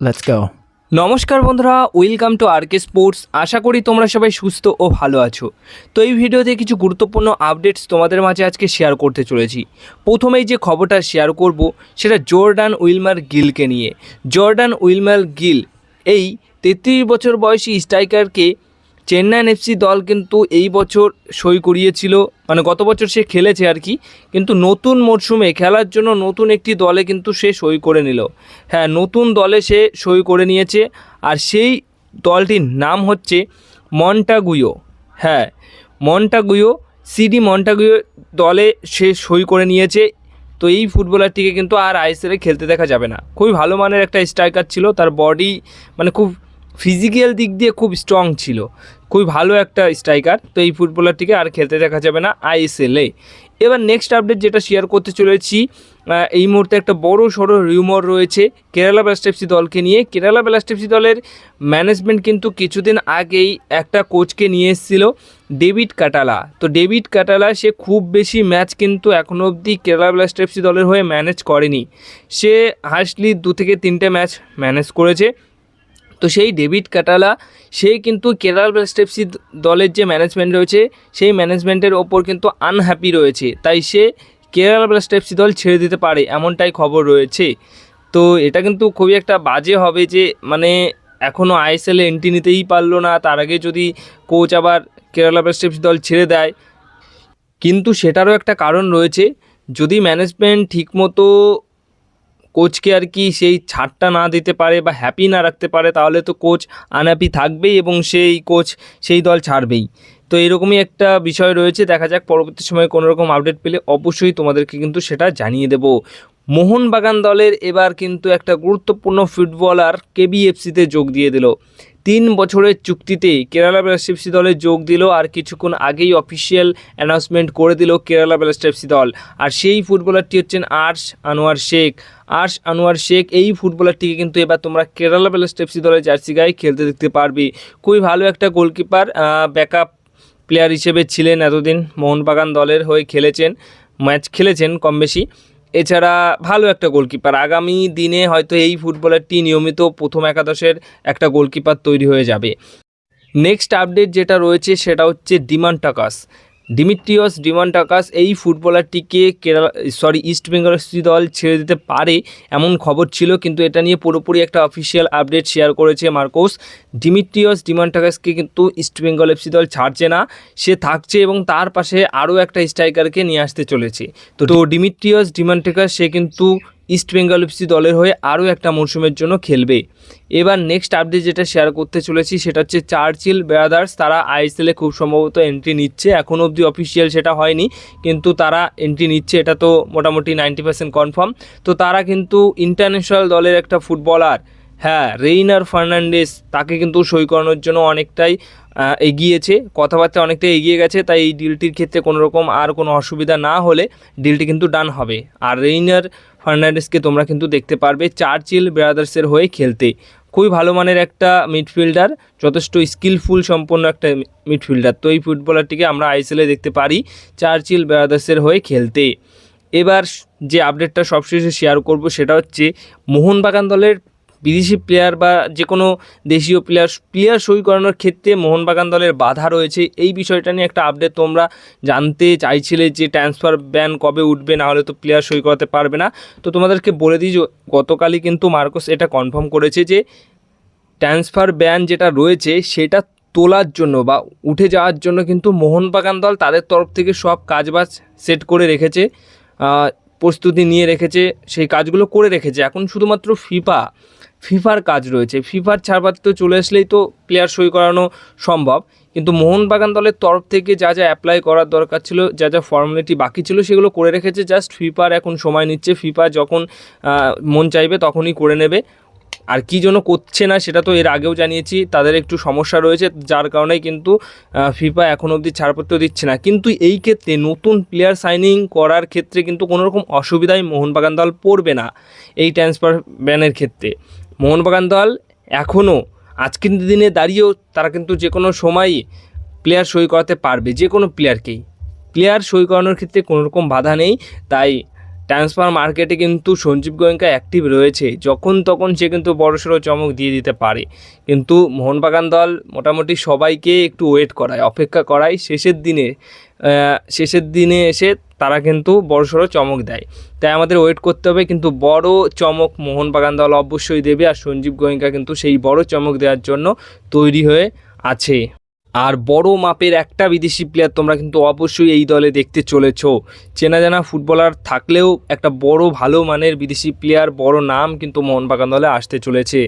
Let's go নমস্কার বন্ধুরা welcome to R K sports আশা করি তোমরা সবাই সুস্থ ও ভালো আছো। তো এই ভিডিওতে কিছু গুরুত্বপূর্ণ আপডেটস তোমাদের মাঝে আজকে শেয়ার করতে চলেছি। প্রথমেই যে খবরটা শেয়ার করব, সেটা জর্ডান উইলমার গিলকে নিয়ে। জর্ডান উইলমার গিল এই তেত্রিশ বছর বয়সী স্ট্রাইকারকে চেন্নাইন এফসি দল কিন্তু এই বছর সই করিয়েছিল মানে গত বছর সে খেলেছে আর কি, কিন্তু নতুন মরশুমে খেলার জন্য নতুন একটি দলে কিন্তু সে সই করে নিল। হ্যাঁ নতুন দলে সে সই করে নিয়েছে আর সেই দলটির নাম হচ্ছে মন্টাগুয়ো। হ্যাঁ মন্টাগুয়ো, সিডি মন্টাগুয়ো দলে সে সই করে নিয়েছে। তো এই ফুটবলারটিকে কিন্তু আর আইএসএলে খেলতে দেখা যাবে না। খুবই ভালো মানের একটা স্ট্রাইকার ছিল, তার বডি মানে খুব ফিজিক্যাল দিক দিয়ে খুব স্ট্রং ছিল। খুবই ভালো একটা স্ট্রাইকার তো এই ফুটবলারটিকে আর খেলতে দেখা যাবে না আইএসএলে এবার নেক্সট আপডেট যেটা শেয়ার করতে চলেছি এই মুহূর্তে একটা বড় সড়ো রিউমর রয়েছে কেরালা ব্লাস্টেপসি দলকে নিয়ে। কেরালা ব্লাস্টেপসি দলের ম্যানেজমেন্ট কিন্তু কিছুদিন আগেই একটা কোচকে নিয়ে এসেছিল ডেভিড কাটালা তো ডেভিড কাটালা সে খুব বেশি ম্যাচ কিন্তু এখনও অবধি কেরালা ব্লাস্টেপসি দলের হয়ে ম্যানেজ করেনি। সে হাসলি দু থেকে তিনটে ম্যাচ ম্যানেজ করেছে। তো সেই ডেভিড কাটালা সে কিন্তু কেরালা ব্লাস্টেপসি দলের যে ম্যানেজমেন্ট রয়েছে, সেই ম্যানেজমেন্টের ওপর কিন্তু আনহ্যাপি রয়েছে। তাই সে কেরালা ব্লাস্টেপসি দল ছেড়ে দিতে পারে, এমনটাই খবর রয়েছে। তো এটা কিন্তু খুবই একটা বাজে হবে যে মানে এখনও আইএসএলে এন্ট্রি নিতেই পারল না, তার আগে যদি কোচ আবার কেরালা ব্লাস্টেপসি দল ছেড়ে দেয়। কিন্তু সেটারও একটা কারণ রয়েছে, যদি ম্যানেজমেন্ট ঠিকমতো কোচকে আর কি সেই ছাড়টা না দিতে পারে বা হ্যাপি না রাখতে পারে, তাহলে তো কোচ আনহ্যাপি থাকবেই এবং সেই কোচ সেই দল ছাড়বেই। তো এরকমই একটা বিষয় রয়েছে, দেখা যাক পরবর্তী সময়ে কোনো রকম আপডেট পেলে অবশ্যই তোমাদেরকে কিন্তু সেটা জানিয়ে দেব। মোহনবাগান দলের এবার কিন্তু একটা গুরুত্বপূর্ণ ফুটবলার কেবিএফসিতে যোগ দিয়ে দিল। তিন বছরের চুক্তিতে কেরালা ব্লাস্টেপসি দলে যোগ দিল আর কিছুক্ষণ আগেই অফিসিয়াল অ্যানাউন্সমেন্ট করে দিল কেরালা ব্লাস্টেপসি দল। আর সেই ফুটবলারটি হচ্ছেন আর্শ আনোয়ার শেখ। আর্শ আনোয়ার শেখ এই ফুটবলারটিকে কিন্তু এবার তোমরা কেরালা ব্লাস্টেপসি দলের জার্সি গায়ে খেলতে দেখতে পারবে। খুবই ভালো একটা গোলকিপার ব্যাকআপ প্লেয়ার হিসেবে ছিলেন এতদিন মোহনবাগান দলের হয়ে খেলেছেন ম্যাচ খেলেছেন কম বেশি এছাড়া ভালো একটা গোলকিপার। আগামী দিনে হয়তো এই ফুটবলারটি নিয়মিত প্রথম একাদশের একটা গোলকিপার তৈরি হয়ে যাবে। নেক্সট আপডেট যেটা রয়েছে সেটা হচ্ছে Diamantakos. Dimitrios Diamantakos এই ফুটবলারটিকে Kerala sorry east Bengal FC দল ছেড়ে দিতে পারে এমন খবর ছিল কিন্তু এটা নিয়ে পুরোপুরি একটা অফিসিয়াল আপডেট শেয়ার করেছে মার্কোস। ডিমিট্রিয়স ডিমান টাকাসকে কিন্তু ইস্ট বেঙ্গল এফসি দল ছাড়ছে না সে থাকছে এবং তার পাশে আরও একটা স্ট্রাইকারকে নিয়ে আসতে চলেছে। তো তো ডিমিট্রিয়স ডিমান টাকাস সে কিন্তু ইস্ট বেঙ্গল এফসি দলের হয়ে আরও একটা মরশুমের জন্য খেলবে। এবার নেক্সট আপডেট যেটা শেয়ার করতে চলেছি, সেটা হচ্ছে চার্চিল ব্রাদার্স। তারা আইএসএলে খুব সম্ভবত এন্ট্রি নিচ্ছে। এখন অবধি অফিসিয়াল সেটা হয়নি, কিন্তু তারা এন্ট্রি নিচ্ছে। এটা তো মোটামুটি নাইনটি পার্সেন্ট কনফার্ম তো তারা কিন্তু ইন্টারন্যাশনাল দলের একটা ফুটবলার হ্যাঁ রেইনার ফার্নান্ডেস তাকে কিন্তু সই করানোর জন্য অনেকটাই এগিয়েছে। কথাবার্তা অনেকটাই এগিয়ে গেছে, তাই এই ডিলটির ক্ষেত্রে কোনো রকম আর কোনো অসুবিধা না হলে ডিলটি কিন্তু ডান হবে। আর রেইনার ফার্নান্ডেসকে তোমরা কিন্তু দেখতে পারবে চার্চিল ব্রাদার্সের হয়ে খেলতে। খুবই ভালো মানের একটা মিডফিল্ডার, যথেষ্ট স্কিলফুল সম্পন্ন একটা মিডফিল্ডার। তো এই ফুটবলারটিকে আমরা আইএসএলে দেখতে পারি চার্চিল ব্রাদার্সের হয়ে খেলতে। এবার যে আপডেটটা সবশেষে শেয়ার করব সেটা হচ্ছে মোহনবাগান দলের বিদেশি প্লেয়ার বা যে কোনো দেশীয় প্লেয়ার প্লেয়ার সই করানোর ক্ষেত্রে মোহনবাগান দলের বাধা রয়েছে। এই বিষয়টা নিয়ে একটা আপডেট তোমরা জানতে চাইছিলে যে ট্রান্সফার ব্যান কবে উঠবে, না হলে তো প্লেয়ার সই করাতে পারবে না। তো তোমাদেরকে বলে দিই গতকালই কিন্তু মার্কোস এটা কনফার্ম করেছে যে ট্রান্সফার ব্যান যেটা রয়েছে সেটা তোলার জন্য বা উঠে যাওয়ার জন্য কিন্তু মোহনবাগান দল তাদের তরফ থেকে সব কাজবাজ সেট করে রেখেছে। প্রস্তুতি নিয়ে রেখেছে, সেই কাজগুলো করে রেখেছে। এখন শুধুমাত্র ফিফা, ফিফার কাজ রয়েছে। ফিফার ছাড়পত্র চলে আসলেই তো প্লেয়ার সই করানো সম্ভব। কিন্তু মোহনবাগান দলের তরফ থেকে যা যা অ্যাপ্লাই করার দরকার ছিল, যা যা ফর্মালিটি বাকি ছিল, সেগুলো করে রেখেছে। জাস্ট ফিফার এখন সময় নিচ্ছে। ফিফা যখন মন চাইবে তখনই করে নেবে। আর কী জন্য করছে না সেটা তো এর আগেও জানিয়েছি, তাদের একটু সমস্যা রয়েছে, যার কারণে কিন্তু ফিফা এখন অবধি ছাড়পত্র দিচ্ছে না। কিন্তু এই ক্ষেত্রে নতুন প্লেয়ার সাইনিং করার ক্ষেত্রে কিন্তু কোনো রকম অসুবিধায় মোহনবাগান দল পড়বে না, এই ট্রান্সফার ব্যানের ক্ষেত্রে। মোহনবাগান দল এখনও আজকের দিনে দাঁড়িয়েও তারা কিন্তু যে কোনো সময়ই প্লেয়ার সই করাতে পারবে, যে কোনো প্লেয়ারকেই প্লেয়ার সই করানোর ক্ষেত্রে কোনো রকম বাধা নেই, তাই ট্রান্সফার মার্কেটে কিন্তু সঞ্জীব গোয়েঙ্কা অ্যাক্টিভ রয়েছে। যখন তখন সে কিন্তু বড়সড় চমক দিয়ে দিতে পারে। কিন্তু মোহনবাগান দল মোটামুটি সবাইকে একটু ওয়েট করায়, অপেক্ষা করায়। শেষের দিনে শেষের দিনে এসে তারা কিন্তু বড়সড় চমক দেয়। তাই আমাদের ওয়েট করতে হবে। কিন্তু বড় চমক মোহনবাগান দল অবশ্যই দেবে। আর সঞ্জীব গোয়েঙ্কা কিন্তু সেই বড় চমক দেওয়ার জন্য তৈরি হয়ে আছে। আর বড় মাপের একটা বিদেশি প্লেয়ার তোমরা কিন্তু অবশ্যই এই দলে দেখতে চলেছ। চেনা জানা ফুটবলার থাকলেও একটা বড় ভালো মানের বিদেশি প্লেয়ার বড় নাম কিন্তু মোহনবাগান দলে আসতে চলেছে।